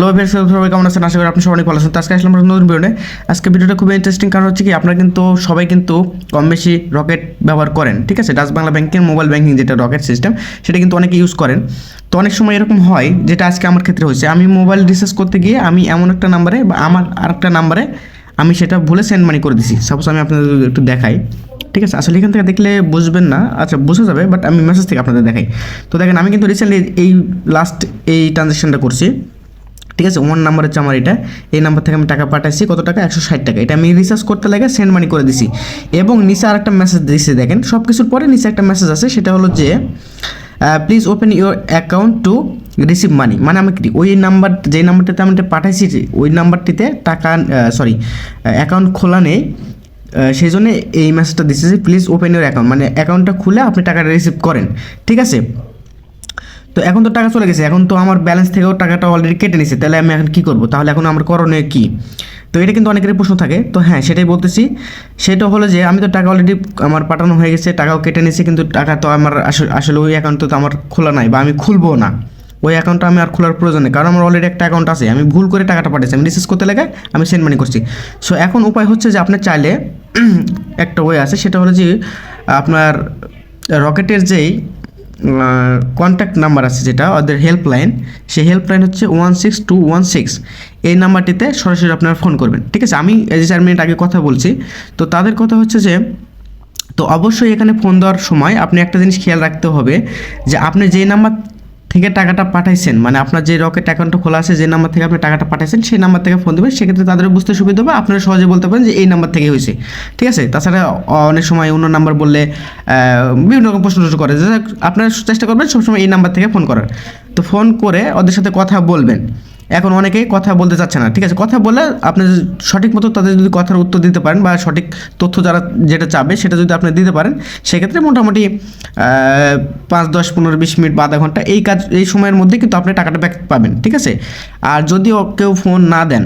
Hello friends সবাই কেমন আছেন? আশা করি আপনি সবাই ভালো আছেন। তো আজকে আসলাম নতুন ভিডিওতে আজকে ভিডিওটা খুবই ইন্টারেস্টিং কারণ হচ্ছে কি, আপনারা কিন্তু সবাই কিন্তু কম বেশি রকেট ব্যবহার করেন, ঠিক আছে? ডাচ বাংলা ব্যাংকের মোবাইল ব্যাংকিং যেটা রকেট সিস্টেম সেটা কিন্তু অনেকে ইউজ করেন। তো অনেক সময় এরকম হয়, যেটা আজকে আমার ক্ষেত্রে হয়েছে। আমি মোবাইল রিচার্জ করতে গিয়ে আমি এমন একটা নাম্বারে বা আমার আরেকটা নাম্বারে আমি সেটা ভুলে সেন্ড মানি করে দিছি। সাপোজ আমি আপনাদের একটু দেখাই, ঠিক আছে? আসলে এখান থেকে দেখলে বুঝবেন না। আচ্ছা বোঝা যাবে বাট আমি মেসেজ থেকে আপনাদের দেখাই। তো দেখেন, আমি কিন্তু রিসেন্টলি এই লাস্ট এই ট্রানজ্যাকশনটা করছি। ঠিক আছে? ওয়ান নাম্বার হচ্ছে আমার এটা। এই নাম্বার থেকে আমি টাকা পাঠাইছি, কত টাকা? একশো ষাট টাকা। এটা আমি রিচার্জ করতে লাগে সেন্ড মানি করে দিছি। এবং নিচে আর একটা মেসেজ দিয়েছি দেখেন। সব কিছুর পরে নিচে একটা মেসেজ আছে, সেটা হলো যে please open your account to receive money মানে আমি কি, ওই নাম্বার যেই নাম্বারটাতে আমি পাঠাইছি, ওই নাম্বারটিতে টাকা সরি অ্যাকাউন্ট খোলা নেই। সেই জন্য এই মেসেজটা দিচ্ছে যে প্লিজ ওপেন ইউর অ্যাকাউন্ট মানে অ্যাকাউন্টটা খুলে আপনি টাকাটা রিসিভ করেন। ঠিক আছে? তো এখন তো টাকা চলে গেছে, এখন তো আমার ব্যালেন্স থেকেও টাকাটা অলরেডি কেটে নিছে, তাহলে আমি এখন কী করব? তাহলে এখন আমার করণীয় কী? তো এটা কিন্তু অনেকেরই প্রশ্ন থাকে, তো হ্যাঁ সেটাই বলতেছি। সেটা হলো যে, আমি তো টাকা অলরেডি আমার পাঠানো হয়ে গেছে, টাকাও কেটে নিছে, কিন্তু টাকা তো আমার আসলে ওই অ্যাকাউন্ট তো আমার খোলা নাই, বা আমি খুলবো না। ওই অ্যাকাউন্টটা আমি আর খোলার প্রয়োজন নেই, কারণ আমার অলরেডি একটা অ্যাকাউন্ট আছে, আমি ভুল করে টাকাটা পাঠিয়েছি আমি রিচার্জ করতে লাগে আমি সেন্ড মানি করছি। সো এখন উপায় হচ্ছে যে, আপনি চাইলে একটা ওয়ে আছে, সেটা হলো যে, আপনার রকেটের যেই কন্ট্যাক্ট নাম্বার আছে যেটা, ওদের হেল্পলাইন সেই হেল্পলাইন হচ্ছে one six two one six এই নাম্বারটিতে সরাসরি আপনারা ফোন করবেন, ঠিক আছে? আমি এই চার মিনিট আগে কথা বলছি, তো তাদের কথা হচ্ছে যে, তো অবশ্যই এখানে ফোন দেওয়ার সময় আপনি একটা জিনিস খেয়াল রাখতে হবে যে, আপনি যেই নাম্বার থেকে টাকাটা পাঠাইছেন? মানে আপনার যে রকেট অ্যাকাউন্টটা খোলা আছে, যে নাম্বার থেকে আপনি টাকাটা পাঠাইছেন, সেই নাম্বার থেকে ফোন দেবেন। সেক্ষেত্রে তাদের বুঝতে সুবিধা হবে। আপনারা সহজে বলতে পারেন যে এই নাম্বার থেকে হয়েছে। ঠিক আছে? তাছাড়া অনেক সময় অন্য নাম্বার বললে বিভিন্ন রকম প্রশ্ন টশ্ন করে। আপনারা চেষ্টা করবেন সবসময় এই নাম্বার থেকে ফোন করার। তো ফোন করে ওদের সাথে কথা বলবেন। এখন অনেকেই কথা বলতে চাচ্ছে না, ঠিক আছে? কথা বলে আপনি সঠিক মতো তাদের যদি কথার উত্তর দিতে পারেন বা সঠিক তথ্য যারা যেটা চাবে সেটা যদি আপনি দিতে পারেন, সেক্ষেত্রে মোটামুটি পাঁচ, দশ, পনেরো, বিশ মিনিট বা আধা ঘণ্টা এই কাজ, এই সময়ের মধ্যে কিন্তু আপনি টাকাটা ব্যাক পাবেন, ঠিক আছে? আর যদিও কেউ ফোন না দেন,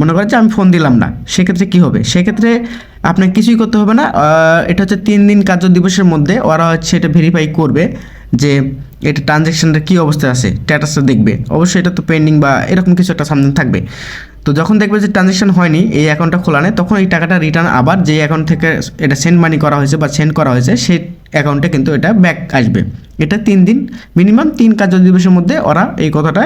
মনে করেন যে আমি ফোন দিলাম না, সেক্ষেত্রে কি হবে? সেক্ষেত্রে আপনার কিছুই করতে হবে না এটা হচ্ছে তিন দিন কার্য দিবসের মধ্যে ওরা হচ্ছে এটা ভেরিফাই করবে যে এটা ট্রানজ্যাকশানটা কী অবস্থায় আছে? স্ট্যাটাসটা দেখবে। অবশ্যই এটা তো পেন্ডিং বা এরকম কিছু একটা সামনে থাকবে। তো যখন দেখবে যে ট্রানজ্যাকশন হয়নি, এই অ্যাকাউন্টটা খোলা নেই, তখন এই টাকাটা রিটার্ন আবার যে অ্যাকাউন্ট থেকে এটা সেন্ড মানি করা হয়েছে বা সেন্ড করা হয়েছে, সেই অ্যাকাউন্টে কিন্তু এটা ব্যাক আসবে। এটা তিন দিন মিনিমাম তিন কার্য দিবসের মধ্যে ওরা এই কথাটা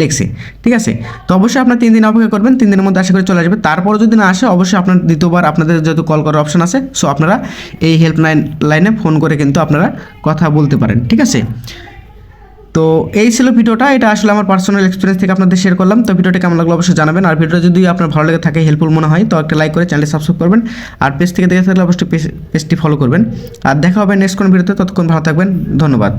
লেখছে, ঠিক আছে? তো অবশ্যই আপনার তিন দিন অপেক্ষা করবেন, তিন দিনের মধ্যে আশা করে চলে আসবে। তারপর যদি না আসে, অবশ্যই আপনার দ্বিতীয়বার আপনাদের যেহেতু কল করার অপশন আছে সো আপনারা এই হেল্পলাইন লাইনে ফোন করে কিন্তু আপনারা কথা বলতে পারেন, ঠিক আছে? তো এই ছিল ভিডিওটা, এটা আসলে আমার পার্সোনাল এক্সপিরিয়েন্স থেকে আপনাদের শেয়ার করলাম, তো ভিডিওটা কেমন লাগল অবশ্যই জানাবেন, আর ভিডিওটা যদি আপনার ভালো লেগে থাকে হেল্পফুল মনে হয়, তো একটা লাইক করে চ্যানেলটি সাবস্ক্রাইব করবেন, আর পেজ থেকে দেখে থাকলে অবশ্যই পেজ পেজটি ফলো করবেন, আর দেখা হবে নেক্সট কোন ভিডিওতে, ততক্ষণ ভালো থাকবেন, ধন্যবাদ।